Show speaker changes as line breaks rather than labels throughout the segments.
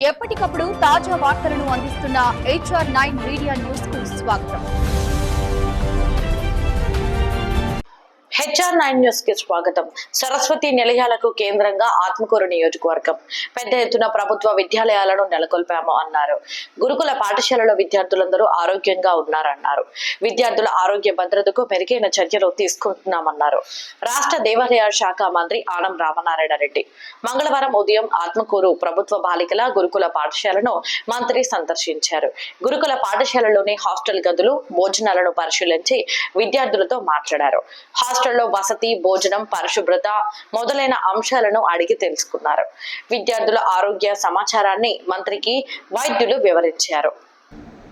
ఎప్పటికప్పుడు తాజా వార్తలను అందిస్తున్న హెచ్ఆర్ నైన్ మీడియా న్యూస్కు స్వాగతం.
హెచ్ఆర్ నైన్ న్యూస్కి స్వాగతం. సరస్వతి నిలయాలకు కేంద్రంగా ఆత్మకూరు నియోజకవర్గం. పెద్ద ఎత్తున ప్రభుత్వ విద్యాలయాలను నెలకొల్పాము అన్నారు. గురుకుల పాఠశాలలో విద్యార్థులందరూ ఆరోగ్యంగా ఉన్నారన్నారు. విద్యార్థుల ఆరోగ్య భద్రతకు మెరుగైన చర్యలు తీసుకుంటున్నామన్నారు. రాష్ట్ర దేవాలయ శాఖ మంత్రి ఆనం రామనారాయణ రెడ్డి మంగళవారం ఉదయం ఆత్మకూరు ప్రభుత్వ బాలికల గురుకుల పాఠశాలను మంత్రి సందర్శించారు. గురుకుల పాఠశాలలోని హాస్టల్ గదులు భోజనాలను పరిశీలించి విద్యార్థులతో మాట్లాడారు. హాస్టల్లో వసతి భోజనం పరిశుభ్రత మొదలైన అంశాలను అడిగి తెలుసుకున్నారు. విద్యార్థుల ఆరోగ్య సమాచారాన్ని మంత్రికి వైద్యులు వివరించారు.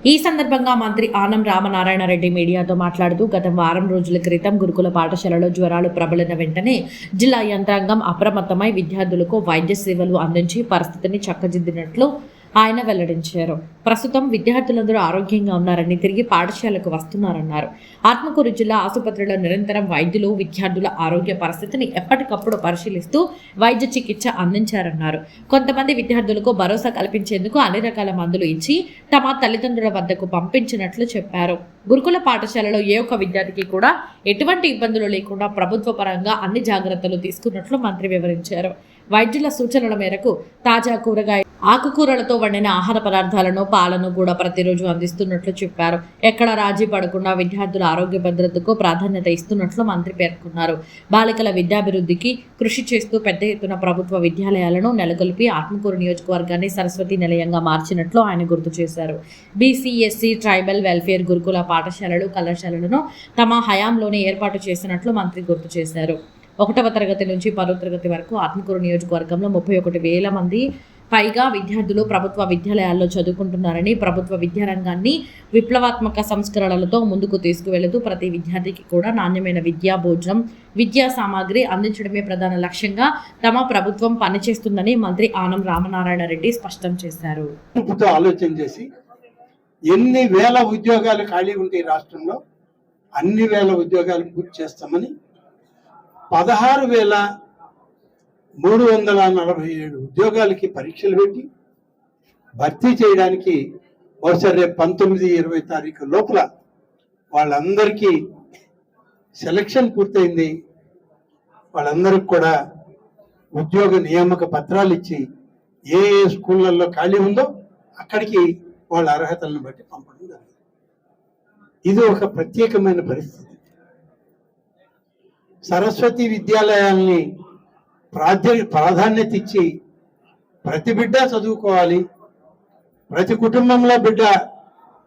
ఈ సందర్భంగా మంత్రి ఆనం రామనారాయణ రెడ్డి మీడియాతో మాట్లాడుతూ గత వారం రోజుల క్రితం గురుకుల పాఠశాలలో జ్వరాలు ప్రబలిన వెంటనే జిల్లా యంత్రాంగం అప్రమత్తమై విద్యార్థులకు వైద్య సేవలు అందించి పరిస్థితిని చక్కదిద్దినట్లు ఆయన వెల్లడించారు. ప్రస్తుతం విద్యార్థులందరూ ఆరోగ్యంగా ఉన్నారని తిరిగి పాఠశాలకు వస్తున్నారన్నారు. ఆత్మకూరు జిల్లా ఆసుపత్రిలో నిరంతరం వైద్యులు విద్యార్థుల ఆరోగ్య పరిస్థితిని ఎప్పటికప్పుడు పరిశీలిస్తూ వైద్య చికిత్స అందించారన్నారు. కొంతమంది విద్యార్థులకు భరోసా కల్పించేందుకు అన్ని రకాల మందులు ఇచ్చి తమ తల్లిదండ్రుల వద్దకు పంపించినట్లు చెప్పారు. గురుకుల పాఠశాలలో ఏ ఒక్క విద్యార్థికి కూడా ఎటువంటి ఇబ్బందులు లేకుండా ప్రభుత్వ పరంగా అన్ని జాగ్రత్తలు తీసుకున్నట్లు మంత్రి వివరించారు. వైద్యుల సూచనల మేరకు తాజా కూరగాయ ఆకుకూరలతో వండిన ఆహార పదార్థాలను పాలను కూడా ప్రతిరోజు అందిస్తున్నట్లు చెప్పారు. ఎక్కడ రాజీ పడకుండా విద్యార్థుల ఆరోగ్య భద్రతకు ప్రాధాన్యత ఇస్తున్నట్లు మంత్రి పేర్కొన్నారు. బాలికల విద్యాభివృద్ధికి కృషి చేస్తూ పెద్ద ఎత్తున ప్రభుత్వ విద్యాలయాలను నెలకొల్పి ఆత్మకూరు నియోజకవర్గాన్ని సరస్వతి నిలయంగా మార్చినట్లు ఆయన గుర్తు చేశారు. బీసీఎస్సీ ట్రైబల్ వెల్ఫేర్ గురుకుల పాఠశాలలు కళాశాలలను తమ హయాంలోనే ఏర్పాటు చేసినట్లు మంత్రి గుర్తు చేశారు. ఒకటవ తరగతి నుంచి పదో తరగతి వరకు ఆత్మకూరు నియోజకవర్గంలో ముప్పై ఒకటి వేల మంది పైగా విద్యార్థులు ప్రభుత్వ విద్యాలయాల్లో చదువుకుంటున్నారని ప్రభుత్వ విద్యారంగాన్ని విప్లవాత్మక సంస్కరణలతో ముందుకు తీసుకువెళుతూ ప్రతి విద్యార్థికి కూడా నాణ్యమైన విద్యా భోజనం విద్యా సామాగ్రి అందించడమే ప్రధాన లక్ష్యంగా తమ ప్రభుత్వం పనిచేస్తుందని మంత్రి ఆనం రామనారాయణ రెడ్డి స్పష్టం చేశారు.
ఆలోచన చేసి ఎన్ని వేల ఉద్యోగాలు ఖాళీ ఉంటాయి రాష్ట్రంలో అన్ని వేల ఉద్యోగాలు పూర్తి చేస్తామని పదహారు వేల మూడు వందల నలభై ఏడు ఉద్యోగాలకి పరీక్షలు పెట్టి భర్తీ చేయడానికి బహుశా రేపు పంతొమ్మిది ఇరవై తారీఖు లోపల వాళ్ళందరికీ సెలక్షన్ పూర్తయింది. వాళ్ళందరికి కూడా ఉద్యోగ నియామక పత్రాలు ఇచ్చి ఏ ఏ స్కూళ్ళల్లో ఖాళీ ఉందో అక్కడికి వాళ్ళ అర్హతలను బట్టి పంపడం జరిగింది. ఇది ఒక ప్రత్యేకమైన పరిస్థితి. సరస్వతి విద్యాలయాల్ని ప్రాధాన్య ప్రాధాన్యత ఇచ్చి ప్రతి బిడ్డ చదువుకోవాలి ప్రతి కుటుంబంలో బిడ్డ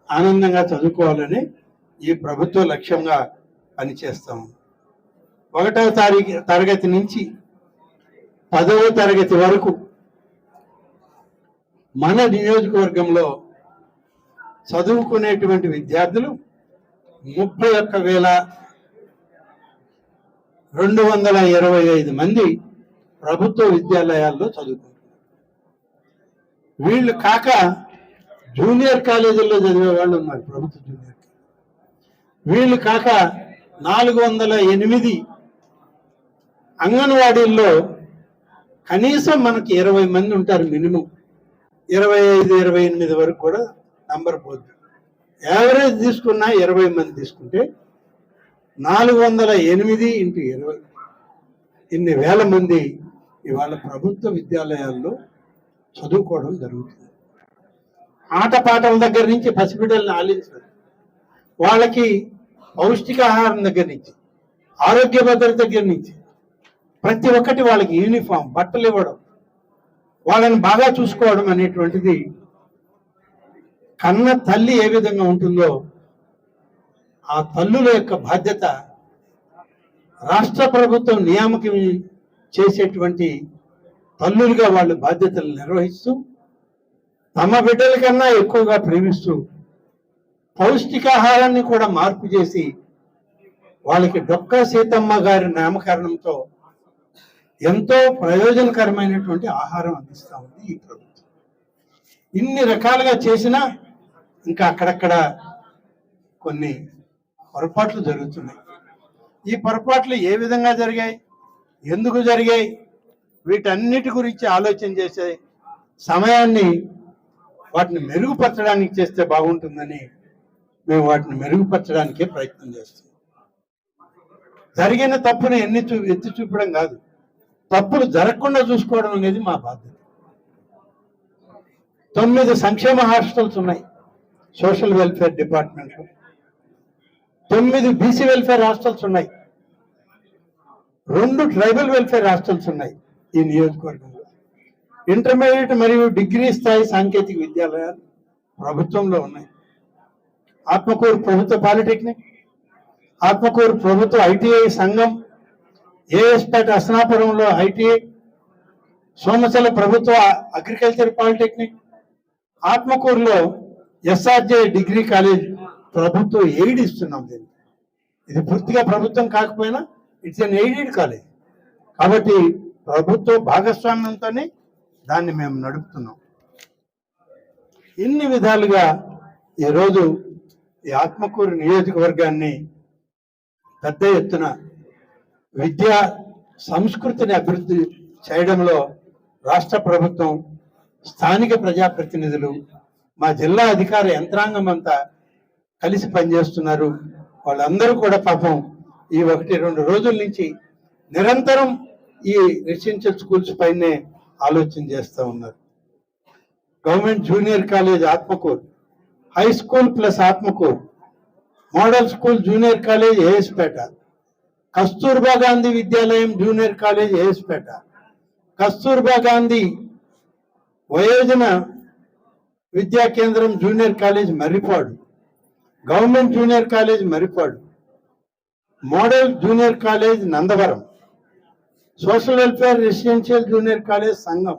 ఆనందంగా చదువుకోవాలని ఈ ప్రభుత్వ లక్ష్యంగా పనిచేస్తాము ఒకటవ తారీఖు తరగతి నుంచి పదవ తరగతి వరకు మన నియోజకవర్గంలో చదువుకునేటువంటి విద్యార్థులు ముప్పై ఒక్క వేల రెండు వందల ఇరవై ఐదు మంది ప్రభుత్వ విద్యాలయాల్లో చదువుకుంటున్నారు వీళ్ళు కాక జూనియర్ కాలేజీల్లో చదివే వాళ్ళు ఉన్నారు ప్రభుత్వ జూనియర్. వీళ్ళు కాక నాలుగు వందల ఎనిమిది అంగన్వాడీల్లో కనీసం మనకి ఇరవై మంది ఉంటారు మినిమం. ఇరవై ఐదు ఇరవై ఎనిమిది వరకు కూడా నంబర్ పోద్దు యావరేజ్ తీసుకున్నా ఇరవై మంది తీసుకుంటే నాలుగు వందల ఎనిమిది ఇంటూ ఇరవై. ఇన్ని వేల మంది ఇవాళ ప్రభుత్వ విద్యాలయాల్లో చదువుకోవడం జరుగుతుంది. ఆటపాటల దగ్గర నుంచి పసిబిడ్డల్ని ఆలించడం వాళ్ళకి పౌష్టికాహారం దగ్గర నుంచి ఆరోగ్య భద్రత దగ్గర నుంచి ప్రతి ఒక్కటి వాళ్ళకి యూనిఫామ్ బట్టలు ఇవ్వడం వాళ్ళని బాగా చూసుకోవడం అనేటువంటిది కన్న తల్లి ఏ విధంగా ఉంటుందో ఆ తల్లుల యొక్క బాధ్యత రాష్ట్ర ప్రభుత్వం నియామకం చేసేటువంటి తల్లులుగా వాళ్ళు బాధ్యతలు నిర్వహిస్తూ తమ బిడ్డల కన్నా ఎక్కువగా ప్రేమిస్తూ పౌష్టికాహారాన్ని కూడా మార్పు చేసి వాళ్ళకి డొక్కా సీతమ్మ గారి నామకరణంతో ఎంతో ప్రయోజనకరమైనటువంటి ఆహారం అందిస్తూ ఉంది ఈ ప్రభుత్వం. ఇన్ని రకాలుగా చేసినా ఇంకా అక్కడక్కడ కొన్ని పొరపాట్లు జరుగుతున్నాయి. ఈ పొరపాట్లు ఏ విధంగా జరిగాయి? ఎందుకు జరిగాయి? వీటన్నిటి గురించి ఆలోచన చేసే సమయాన్ని వాటిని మెరుగుపరచడానికి చేస్తే బాగుంటుందని మేము వాటిని మెరుగుపరచడానికే ప్రయత్నం చేస్తున్నాం. జరిగిన తప్పుని ఎన్ని చూ ఎత్తి చూపడం కాదు. తప్పులు జరగకుండా చూసుకోవడం అనేది మా బాధ్యత. తొమ్మిది సంక్షేమ హాస్టల్స్ ఉన్నాయి సోషల్ వెల్ఫేర్ డిపార్ట్మెంట్లో. తొమ్మిది బీసీ వెల్ఫేర్ హాస్టల్స్ ఉన్నాయి. రెండు ట్రైబల్ వెల్ఫేర్ హాస్టల్స్ ఉన్నాయి ఈ నియోజకవర్గంలో. ఇంటర్మీడియట్ మరియు డిగ్రీ స్థాయి సాంకేతిక విద్యాలయాలు ప్రభుత్వంలో ఉన్నాయి. ఆత్మకూరు ప్రభుత్వ పాలిటెక్నిక్ ఆత్మకూరు ప్రభుత్వ ఐటీఐ సంఘం ఏఎస్పేట అసనాపురంలో ఐటీఐ సోమచల ప్రభుత్వ అగ్రికల్చర్ పాలిటెక్నిక్ ఆత్మకూరులో ఎస్ఆర్జే డిగ్రీ కాలేజ్ ప్రభుత్వం ఎయిడ్ ఇస్తున్నాం దీన్ని. ఇది పూర్తిగా ప్రభుత్వం కాకపోయినా ఇట్స్ ఎన్ ఎయిడెడ్ కాలేజ్ కాబట్టి ప్రభుత్వ భాగస్వామ్యంతోనే దాన్ని మేము నడుపుతున్నాం. ఇన్ని విధాలుగా ఈరోజు ఈ ఆత్మకూరు నియోజకవర్గాన్ని పెద్ద ఎత్తున విద్యా సంస్కృతిని అభివృద్ధి చేయడంలో రాష్ట్ర ప్రభుత్వం స్థానిక ప్రజాప్రతినిధులు మా జిల్లా అధికార యంత్రాంగం అంతా కలిసి పనిచేస్తున్నారు. వాళ్ళందరూ కూడా పాపం ఈ ఒకటి రెండు రోజుల నుంచి నిరంతరం ఈ రెసిడెన్షియల్ స్కూల్స్ పైనే ఆలోచన చేస్తూ ఉన్నారు. Government junior college Atmakur high school plus Atmakur model school junior college AS Peta Kasturba Gandhi విద్యాలయం జూనియర్ కాలేజ్ ఏఎస్పేట కస్తూర్బా గాంధీ వయోజన విద్యా కేంద్రం junior college Marripadu government junior college Marripadu model junior college Nandavaram. Social welfare residential junior college Sangam.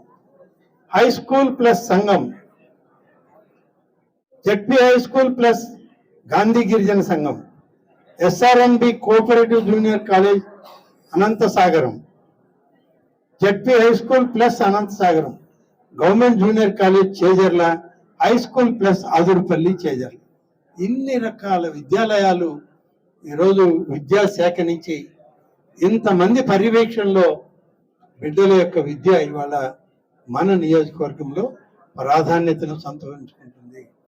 High school plus Sangam. ZP high school plus Gandhi Girijana Sangam. SRMB cooperative junior college Anantha Sagaram. ZP high school plus Anantha Sagaram. Government junior college Chejarla high school plus Adurupalli Chejarla. ఇన్ని రకాల విద్యాలయాలు ఈరోజు విద్యాశాఖ నుంచి ఇంతమంది పర్యవేక్షణలో బిడ్డల యొక్క విద్య ఇవాళ మన నియోజకవర్గంలో ప్రాధాన్యతను సంతరించుకుంటుంది.